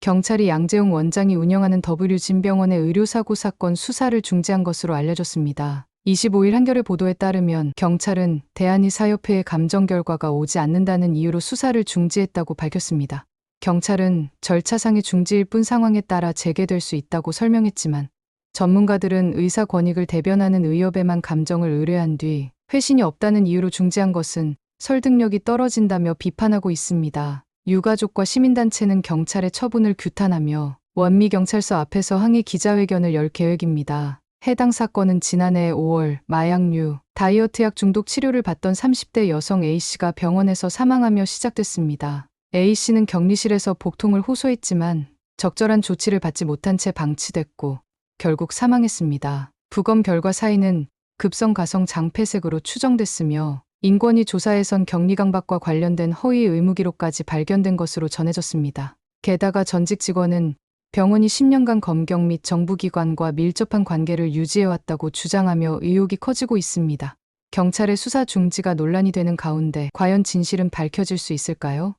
경찰이 양재용 원장이 운영하는 W 진병원의 의료사고 사건 수사를 중지한 것으로 알려졌습니다. 25일 한겨레 보도에 따르면 경찰은 대한의사협회의 감정 결과가 오지 않는다는 이유로 수사를 중지했다고 밝혔습니다. 경찰은 절차상의 중지일 뿐 상황에 따라 재개될 수 있다고 설명했지만 전문가들은 의사 권익을 대변하는 의협에만 감정을 의뢰한 뒤 회신이 없다는 이유로 중지한 것은 설득력이 떨어진다며 비판하고 있습니다. 유가족과 시민단체는 경찰의 처분을 규탄하며 원미경찰서 앞에서 항의 기자회견을 열 계획입니다. 해당 사건은 지난해 5월 마약류, 다이어트약 중독 치료를 받던 30대 여성 A씨가 병원에서 사망하며 시작됐습니다. A씨는 격리실에서 복통을 호소했지만 적절한 조치를 받지 못한 채 방치됐고 결국 사망했습니다. 부검 결과 사인은 급성 가성 장폐색으로 추정됐으며 인권위 조사에선 격리 강박과 관련된 허위 의무 기록까지 발견된 것으로 전해졌습니다. 게다가 전직 직원은 병원이 10년간 검경 및 정부기관과 밀접한 관계를 유지해왔다고 주장하며 의혹이 커지고 있습니다. 경찰의 수사 중지가 논란이 되는 가운데 과연 진실은 밝혀질 수 있을까요?